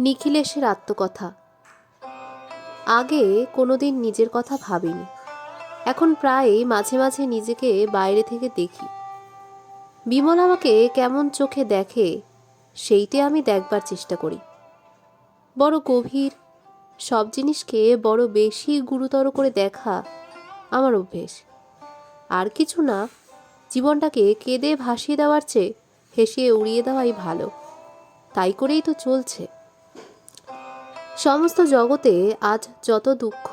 নিখিলেশের আত্মকথা। আগে কোনোদিন নিজের কথা ভাবিনি। এখন প্রায় মাঝে মাঝে নিজেকে বাইরে থেকে দেখি। বিমল আমাকে কেমন চোখে দেখে, সেইটে আমি দেখবার চেষ্টা করি। বড় গভীর, সব জিনিসকে বড় বেশি গুরুতর করে দেখা আমার অভ্যেস। আর কিছু না, জীবনটাকে কেঁদে ভাসিয়ে দেওয়ার চেয়ে হেসে উড়িয়ে দেওয়াই ভালো। তাই করেই তো চলছে। সমস্ত জগতে আজ যত দুঃখ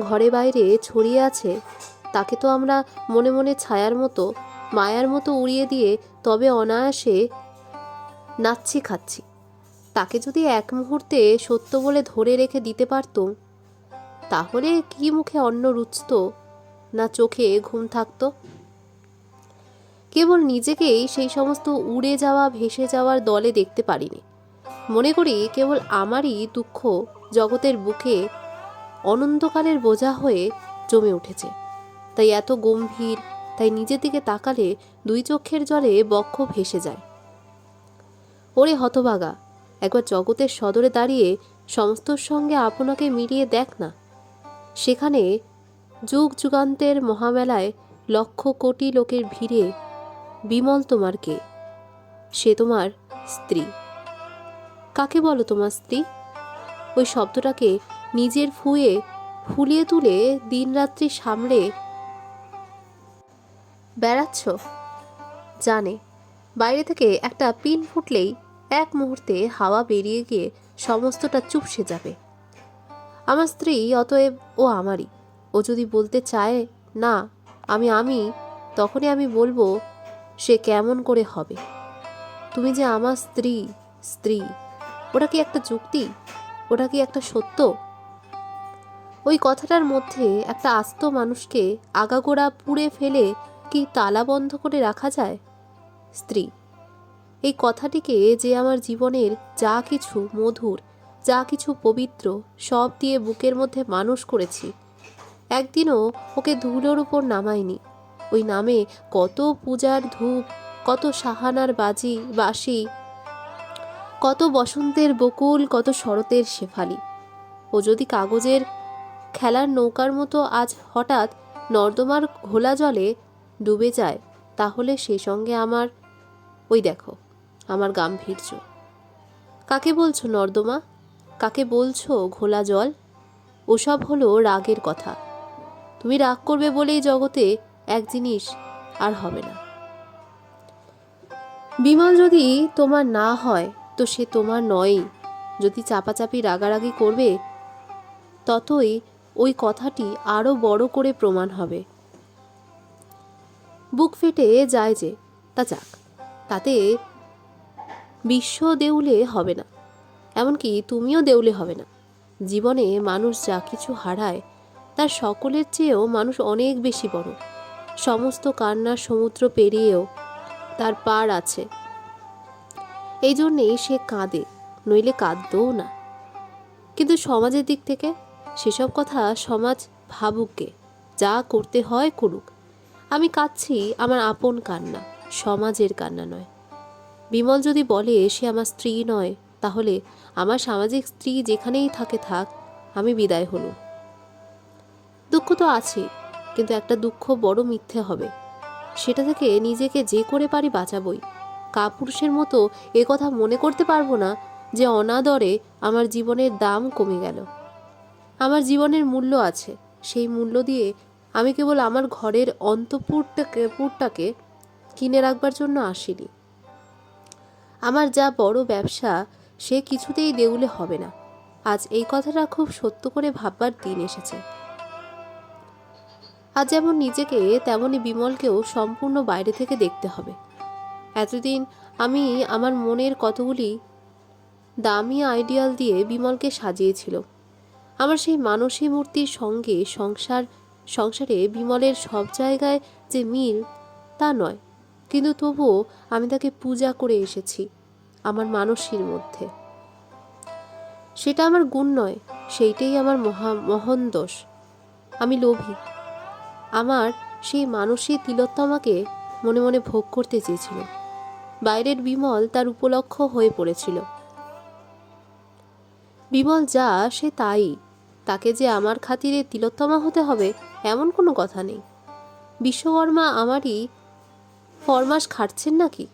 ঘরে বাইরে ছড়িয়ে আছে, তাকে তো আমরা মনে মনে ছায়ার মতো, মায়ার মতো উড়িয়ে দিয়ে তবে অনায়াসে নাচ্ছি, খাচ্ছি। তাকে যদি এক মুহূর্তে সত্য বলে ধরে রেখে দিতে পারতুম, তাহলে কি মুখে অন্ন রুচত, না চোখে ঘুম থাকতো? কেবল নিজেকেই সেই সমস্ত উড়ে যাওয়া, ভেসে যাওয়ার দলে দেখতে পারিনি। মনে করি কেবল আমারই দুঃখ জগতের বুকে অনন্তকালের বোঝা হয়ে জমে উঠেছে। তাই এত গম্ভীর, তাই নিজের দিকে তাকালে দুই চোখের জলে বক্ষ ভেসে যায়। ওরে হতভাগা, একবার জগতের সদরে দাঁড়িয়ে সমস্তর সঙ্গে আপনাকে মিলিয়ে দেখ না। সেখানে যুগ যুগান্তের মহামেলায় লক্ষ কোটি লোকের ভিড়ে বিমল তোমার কে? সে তোমার স্ত্রী। কাকে বলো তোমার স্ত্রী? ওই শব্দটাকে নিজের ফুয়ে ফুলিয়ে তুলে দিনরাত্রি সামলে বেড়াচ্ছ? জানে, বাইরে থেকে একটা পিন ফুটলেই এক মুহূর্তে হাওয়া বেরিয়ে গিয়ে সমস্তটা চুপসে যাবে। আমার স্ত্রী অতএব ও আমারই। ও যদি বলতে চায়, না, আমি আমি, তখনই আমি বলব সে কেমন করে হবে। তুমি যে আমার স্ত্রী স্ত্রী ওটা কি একটা যুক্তি? ওটা কি একটা সত্য? ওই কথাটার মধ্যে একটা আস্ত মানুষকে আগাগোড়া পুড়ে ফেলে কি তালা বন্ধ করে রাখা যায়? স্ত্রী, এই কথাটিকে যে আমার জীবনের যা কিছু মধুর, যা কিছু পবিত্র, সব দিয়ে বুকের মধ্যে মানুষ করেছি, একদিনও ওকে ধুলোর উপর নামাইনি। ওই নামে কত পূজার ধূপ, কত সাহানার বাজি, বাঁশি কত বসন্তের বকুল, কত শরতের শেফালি। ও যদি কাগজের খেলার নৌকার মতো আজ হঠাৎ নর্দমার ঘোলা জলে ডুবে যায়, তাহলে সেই সঙ্গে আমার, ওই দেখো, আমার গাম্ভীর্য। কাকে বলছো নর্দমা? কাকে বলছো ঘোলা জল? ওসব হলো রাগের কথা। তুমি রাগ করবে বলেই জগতে এক জিনিস আর হবে না। বিমল যদি তোমার না হয় তো সে তোমার নয়ই যদি চাপাচাপি রাগারাগি করবে, ততই ওই কথাটি আরও বড় করে প্রমাণ হবে। বুক ফেটে যায় যে, তা যাক, তাতে বিশ্ব দেউলে হবে না, এমনকি তুমিও দেউলে হবে না। জীবনে মানুষ যা কিছু হারায়, তার সকলের চেয়েও মানুষ অনেক বেশি বড়। সমস্ত কান্নার সমুদ্র পেরিয়েও তার পার আছে। এই জন্যেই সে কাঁদে, নইলে কাঁদতেও না। কিন্তু সমাজের দিক থেকে সেসব কথা সমাজ ভাবুককে যা করতে হয় করুক। আমি কাঁদছি, আমার আপন কান্না, সমাজের কান্না নয়। বিমল যদি বলে সে আমার স্ত্রী নয়, তাহলে আমার সামাজিক স্ত্রী যেখানেই থাকে থাক, আমি বিদায় হলুম। দুঃখ তো আছে, কিন্তু একটা দুঃখ বড় মিথ্যে হবে। সেটা থেকে নিজেকে যে করে পারি বাঁচাবই। কাপুরুষের মতো কথা মনে করতে পারব না যে অনাদরে আমার জীবনের দাম কমে গেল। আমার জীবনের মূল্য আছে। সেই মূল্য দিয়ে আমি কেবল আমার ঘরের অন্তপুরটাকে পুরটাকে কিনে রাখবার জন্য আসিনি। আমার যা বড় ব্যবসা, সে কিছুতেই দেউলে হবে না। আজ এই কথাটা খুব সত্য করে ভাববার দিন এসেছে। আজ যেমন নিজেকে, তেমনি বিমলকেও সম্পূর্ণ বাইরে থেকে দেখতে হবে। এতদিন আমি আমার মনের কতগুলি দামি আইডিয়াল দিয়ে বিমলকে সাজিয়েছিল। আমার সেই মানসী মূর্তির সঙ্গে সংসার, সংসারে বিমলের সব জায়গায় যে মিল, তা নয়। কিন্তু তবুও আমি তাকে পূজা করে এসেছি আমার মানসীর মধ্যে। সেটা আমার গুণ নয়, সেইটাই আমার মহা, মহন দোষ। আমি লোভী। আমার সেই মানসী তিলোত্তমাকে মনে মনে ভোগ করতে চেয়েছিল। বাইরের বিমল তার উপলক্ষ হয়ে পড়েছিল। বিমল, যা, সে তাই। তাকে যে আমার খাতিরে তিলোত্তমা হতে হবে, এমন কোনো কথা নেই। বিশ্বকর্মা আমারই ফরমাস খাটছেন নাকি?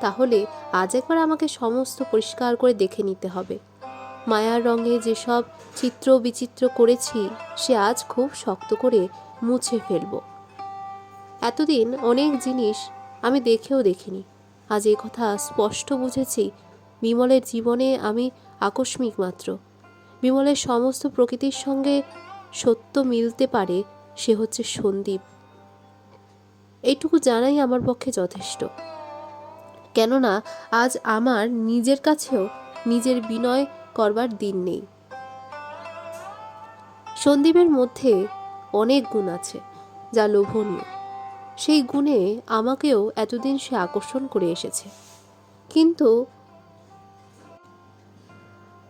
তাহলে আজ একবার আমাকে সমস্ত পরিষ্কার করে দেখে নিতে হবে। মায়ার রঙে যেসব চিত্র বিচিত্র করেছি, সে আজ খুব শক্ত করে মুছে ফেলব। এতদিন অনেক জিনিস আমি দেখেও দেখিনি। আজ এ কথা স্পষ্ট বুঝেছি। বিমলের জীবনে আমি আকস্মিক মাত্র। বিমলের সমস্ত প্রকৃতির সঙ্গে সত্য মিলতে পারে সে হচ্ছে সন্দীপ। এইটুকু জানাই আমার পক্ষে যথেষ্ট। কেননা আজ আমার নিজের কাছেও নিজের বিনয় করবার দিন নেই। সন্দীপের মধ্যে অনেক গুণ আছে, যা লোভনীয়। সেই গুণে আমাকেও এতদিন সে আকর্ষণ করে এসেছে। কিন্তু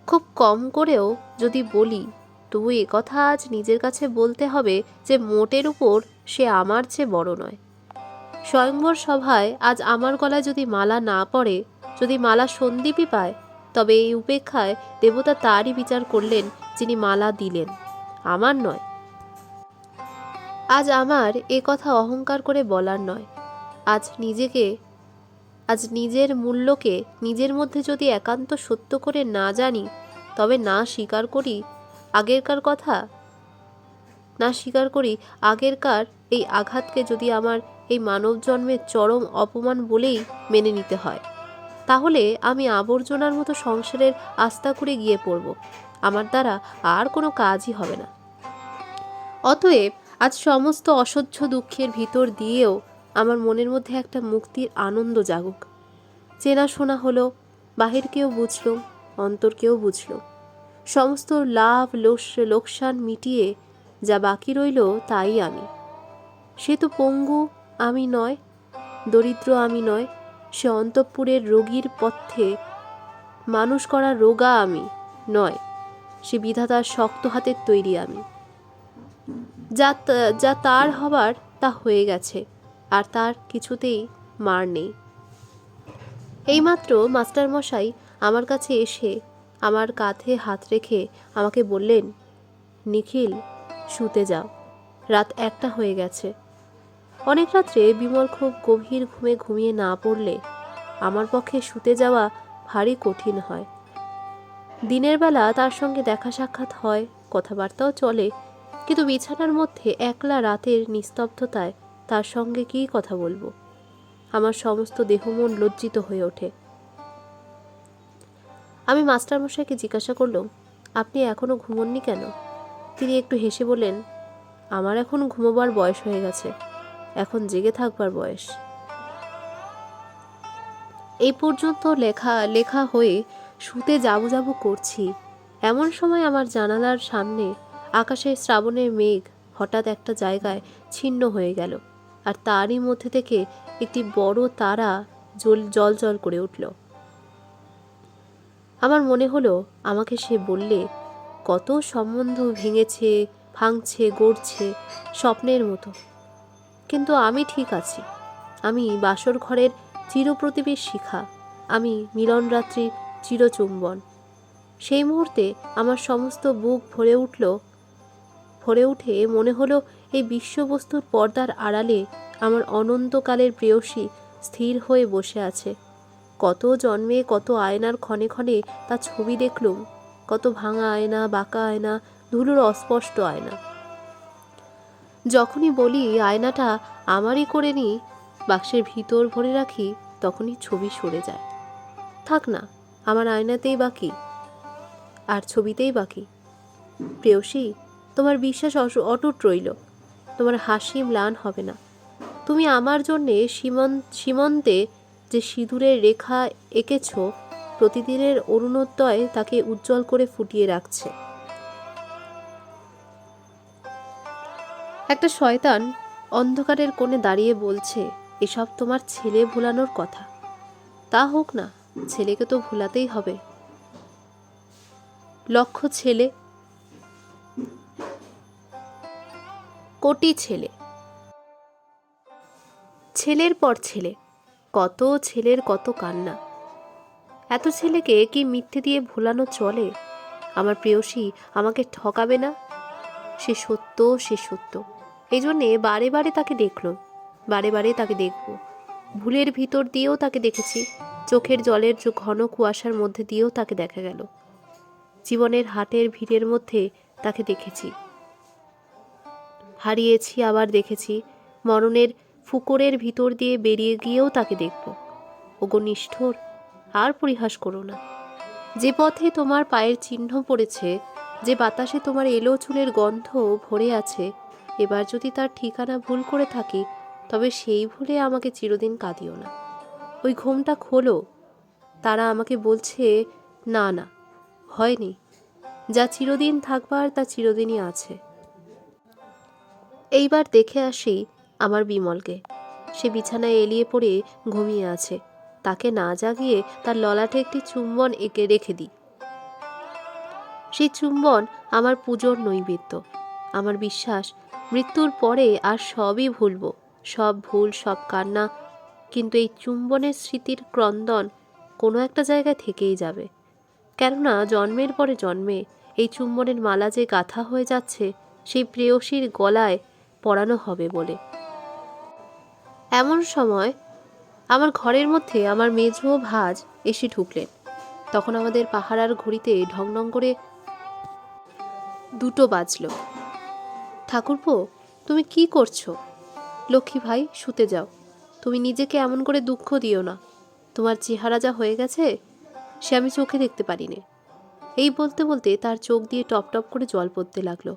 খুব কম করেও যদি বলি, তবু কথা আজ নিজের কাছে বলতে হবে যে মোটের উপর সে আমার চেয়ে বড় নয়। স্বয়ংবর সভায় আজ আমার গলায় যদি মালা না পড়ে, যদি মালা সন্দীপই পায়, তবে এই উপেক্ষায় দেবতা তারই বিচার করলেন যিনি মালা দিলেন। আমার নয় আজ আমার এ কথা অহংকার করে বলার নয়। আজ নিজেকে, আজ নিজের মূল্যকে নিজের মধ্যে যদি একান্ত সত্য করে না জানি, তবে না স্বীকার করি আগেরকার কথা, না স্বীকার করি আগেরকার এই আঘাতকে যদি আমার এই মানব জন্মের চরম অপমান বলেই মেনে নিতে হয়, তাহলে আমি আবর্জনার মতো সংসারের আস্থা করে গিয়ে পড়ব। আমার দ্বারা আর কোনো কাজই হবে না। অতএব আজ সমস্ত অসহ্য দুঃখের ভিতর দিয়েও আমার মনের মধ্যে একটা মুক্তির আনন্দ জাগুক। চেনাশোনা হলো বাহিরকেও বুঝলুম অন্তরকেও বুঝলুম সমস্ত লাভ, লোস, লোকসান মিটিয়ে যা বাকি রইল তাই আমি। সে তো পঙ্গু আমি নয়, দরিদ্র আমি নয়, সে অন্তঃপুরের রোগীর পথে মানুষ করা রোগা আমি নয়, সে বিধাতার শক্ত হাতের তৈরি আমি। যা যা তার হবার তা হয়ে গেছে, আর তার কিছুতেই মার নেই। এইমাত্র মাস্টারমশাই আমার কাছে এসে আমার কাঁধে হাত রেখে আমাকে বললেন, নিখিল, শুতে যাও। রাত একটা হয়ে গেছে। অনেক রাত্রে বিমল খুব গভীর ঘুমে ঘুমিয়ে না পড়লে আমার পক্ষে শুতে যাওয়া ভারী কঠিন হয়। দিনের বেলা তার সঙ্গে দেখা সাক্ষাৎ হয়, কথাবার্তাও চলে কিন্তু বিছানার মধ্যে একলা রাতের নিস্তব্ধতায় তার সঙ্গে কী কথা বলব? আমার সমস্ত দেহমন লজ্জিত হয়ে ওঠে। আমি মাস্টারমশাইকে জিজ্ঞাসা করলাম, আপনি এখনও ঘুমননি কেন? তিনি একটু হেসে বললেন, আমার এখন ঘুমোবার বয়স হয়ে গেছে। এখন জেগে থাকবার বয়স। এই পর্যন্ত লেখা লেখা হয়ে শুতে যাব যাব করছি। এমন সময় আমার জানালার সামনে আকাশে শ্রাবণের মেঘ হঠাৎ একটা জায়গায় ছিন্ন হয়ে গেল, আর তারই মধ্যে থেকে একটি বড় তারা জল জল জল করে উঠল। আমার মনে হলো, আমাকে সে বললে, কত সম্বন্ধ ভেঙেছে, ভাঙছে, গড়ছে, স্বপ্নের মতো। কিন্তু আমি ঠিক আছি। আমি বাসর ঘরের চিরপ্রতিবেশ শিখা। আমি মিলনরাত্রি চিরচুম্বন। সেই মুহূর্তে আমার সমস্ত বুক ভরে উঠল ভরে উঠে মনে হলো এই বিশ্ববস্তুর পর্দার আড়ালে আমার অনন্তকালের প্রেয়সী স্থির হয়ে বসে আছে। কত জন্মে কত আয়নার ক্ষণে ক্ষণে তার ছবি দেখলুম। কত ভাঙা আয়না, বাঁকা আয়না, ধুলোর অস্পষ্ট আয়না। যখনই বলি, আয়নাটা আমারই করে নিই বাক্সের ভিতর ভরে রাখি, তখনই ছবি সরে যায়। থাক না, আমার আয়নাতেই বাকি। আর ছবিতেই বাকি। প্রেয়সী তোমার বিশ্বাস অটুট রইল। তোমার হাসি ম্লান হবে না। তুমি আমার জন্যে সীমন, সীমন্তে যে সিঁদুরের রেখা এঁকেছ, প্রতিদিনের অরুণোদয় তাকে উজ্জ্বল করে ফুটিয়ে রাখছে। একটা শয়তান অন্ধকারের কোণে দাঁড়িয়ে বলছে, এসব তোমার ছেলে ভুলানোর কথা। তা হোক না, ছেলেকে তো ভুলাতেই হবে। লক্ষ্য ছেলে কোটি ছেলে। ছেলের পর ছেলে। কত ছেলের কত কান্না। এত ছেলেকে কি মিথ্যে দিয়ে ভোলানো চলে? আমার প্রেয়সী আমাকে ঠকাবে না? সে সত্য সে সত্য। এই জন্যে বারে বারে তাকে দেখলাম। বারে বারে তাকে দেখব। ভুলের ভিতর দিয়েও তাকে দেখেছি। চোখের জলের ঘন কুয়াশার মধ্যে দিয়েও তাকে দেখা গেল। জীবনের হাটের ভিড়ের মধ্যে তাকে দেখেছি। হারিয়েছি, আবার দেখেছি। মরণের ফুকরের ভিতর দিয়ে বেরিয়ে গিয়েও তাকে দেখব। ওগো নিষ্ঠুর, আর পরিহাস করো না। যে পথে তোমার পায়ের চিহ্ন পড়েছে, যে বাতাসে তোমার এলো চুলের গন্ধ ভরে আছে, এবার যদি তার ঠিকানা ভুল করে থাকি, তবে সেই ভুলে আমাকে চিরদিন কাঁদিও না। ওই ঘুমটা খোলো। তারা আমাকে বলছে, না না, হয়নি। যা চিরদিন থাকবার, তা চিরদিনই আছে। এইবার দেখে আসি আমার বিমলকে। সে বিছানায় এলিয়ে পড়ে ঘুমিয়ে আছে। তাকে না জাগিয়ে তার ললাটে একটি চুম্বন এঁকে রেখে দিই। সেই চুম্বন আমার পুজোর নৈবেদ্য। আমার বিশ্বাস, মৃত্যুর পরে আর সবই ভুলব। সব ভুল, সব কান্না, কিন্তু এই চুম্বনের স্মৃতির ক্রন্দন কোনো একটা জায়গায় থেকেই যাবে। কেননা জন্মের পরে জন্মে এই চুম্বনের মালা যে গাথা হয়ে যাচ্ছে, সেই প্রেয়সীর গলায় পরানো হবে বলে। এমন সময় আমার ঘরের মধ্যে আমার মেঝো ভাজ এসে ঢুকলেন। তখন আমাদের পাহারার ঘড়িতে ঢং ঢং করে দুটো বাজলো। ঠাকুরপো, তুমি কি করছ? লক্ষ্মী ভাই, শুতে যাও। তুমি নিজেকে এমন করে দুঃখ দিও না। তোমার চেহারা যা হয়ে গেছে, সে আমি চোখে দেখতে পারিনি। এই বলতে বলতে তার চোখ দিয়ে টপ টপ করে জল পড়তে লাগল।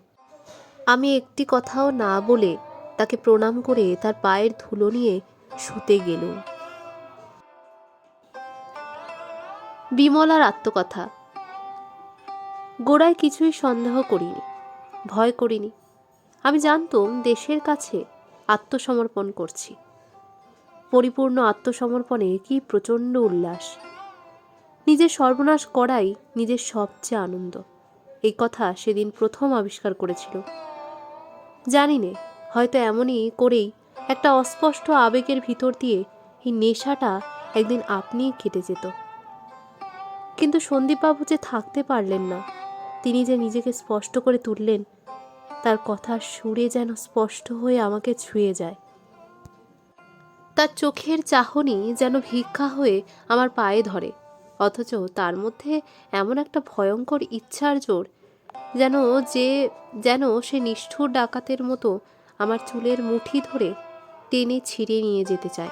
আমি একটি কথাও না বলে তাকে প্রণাম করে তার পায়ের ধুলো নিয়ে শুতে গেলুম। বিমলার আত্মকথা। গোড়ায় কিছুই সন্দেহ করিনি, ভয় করিনি। আমি জানতুম দেশের কাছে আত্মসমর্পণ করছি। পরিপূর্ণ আত্মসমর্পণে কি প্রচণ্ড উল্লাস। নিজের সর্বনাশ করাই নিজের সবচেয়ে আনন্দ। এই কথা সেদিন প্রথম আবিষ্কার করেছিল। জানি নে হয়তো এমনই করেই একটা অস্পষ্ট আবেগের ভিতর দিয়ে এই নেশাটা একদিন আপনিই কেটে যেত। কিন্তু সন্দীপবাবু যে থাকতে পারলেন না, তিনি যে নিজেকে স্পষ্ট করে তুললেন, তার কথা সুরে যেন স্পষ্ট হয়ে আমাকে ছুঁয়ে যায়। তার চোখের চাহনি যেন ভিক্ষা হয়ে আমার পায়ে ধরে, অথচ তার মধ্যে এমন একটা ভয়ঙ্কর ইচ্ছার জোর যেন যে, যেন সে নিষ্ঠুর ডাকাতের মতো আমার চুলের মুঠি ধরে টেনে ছিঁড়ে নিয়ে যেতে চায়।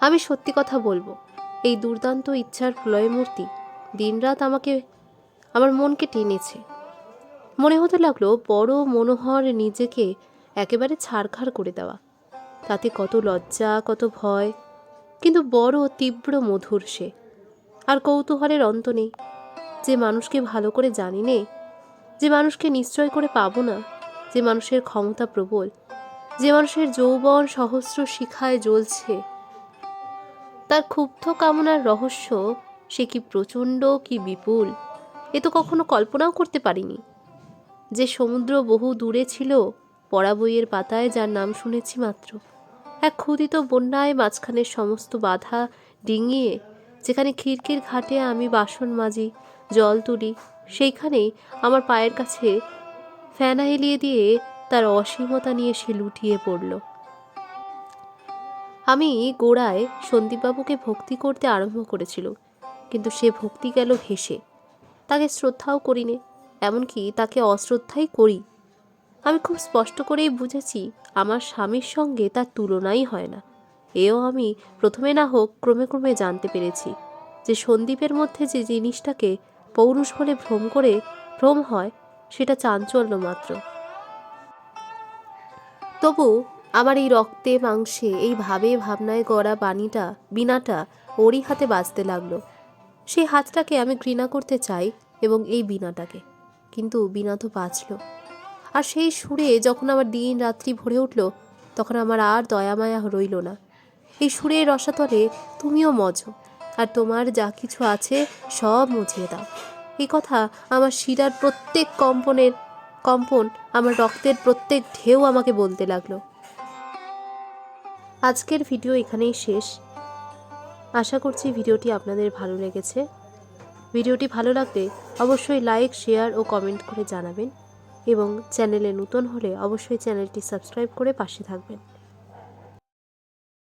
আমি সত্যি কথা বলব, এই দুর্দান্ত ইচ্ছার প্রলয়মূর্তি দিনরাত আমাকে, আমার মনকে টেনেছে। মনে হতে লাগল বড় মনোহর নিজেকে একেবারে ছাড়খাড় করে দেওয়া। তাতে কত লজ্জা, কত ভয়, কিন্তু বড় তীব্র মধুর সে। আর কৌতূহলের অন্ত নেই। যে মানুষকে ভালো করে জানি নে, যে মানুষকে নিশ্চয় করে পাবো না, যে মানুষের ক্ষমতা প্রবল, যে মানুষের যৌবন সহস্র শিখায় জ্বলছে। তার ক্ষুব্ধ কামনার রহস্য সে কি প্রচণ্ড কি বিপুল, এ তো কখনো কল্পনাও করতে পারিনি। যে সমুদ্র বহু দূরে ছিল পড়া বইয়ের পাতায় যার নাম শুনেছি মাত্র, এক ক্ষুদিত বন্যায় মাঝখানের সমস্ত বাধা ডিঙিয়ে, যেখানে খিড়কির ঘাটে আমি বাসন মাজি জল তুলি। সেইখানেই আমার পায়ের কাছে ফেনা এলিয়ে দিয়ে তার অসীমতা নিয়ে সে লুটিয়ে পড়ল। আমি গোড়ায় সন্দীপবাবুকে ভক্তি করতে আরম্ভ করেছিল, কিন্তু সে ভক্তি গেল হেসে। তাকে শ্রদ্ধাও করিনি, এমনকি তাকে অশ্রদ্ধাই করি। আমি খুব স্পষ্ট করেই বুঝেছি, আমার স্বামীর সঙ্গে তার তুলনাই হয় না। এও আমি প্রথমে না হোক ক্রমে ক্রমে জানতে পেরেছি যে সন্দীপের মধ্যে যে জিনিসটাকে পৌরুষ বলে ভ্রম করে ভ্রম হয়, সেটা চাঞ্চল্য মাত্র। তবু আমার এই রক্তে, মাংসে, এই ভাবে, ভাবনায় গড়া বাণীটা বিনাটা ওরই হাতে বাজতে লাগল। সেই হাতটাকে আমি ঘৃণা করতে চাই এবং এই বিনাটাকে কিন্তু বিনা তো বাঁচল। আর সেই সুরে যখন আমার দিন রাত্রি ভরে উঠল, তখন আমার আর দয়া মায়া রইল না। এই সুরের রসাতলে তুমিও মজো। আর তোমার যা কিছু আছে সব মুছিয়ে দাও। এই কথা আমার শিরার প্রত্যেক কম্পনের, কম্পন, আমার রক্তের প্রত্যেক ঢেউ আমাকে বলতে লাগল। আজকের ভিডিও এখানেই শেষ। আশা করছি ভিডিওটি আপনাদের ভালো লেগেছে। ভিডিওটি ভালো লাগলে অবশ্যই লাইক, শেয়ার ও কমেন্ট করে জানাবেন এবং চ্যানেলে নতুন হলে অবশ্যই চ্যানেলটি সাবস্ক্রাইব করে পাশে থাকবেন।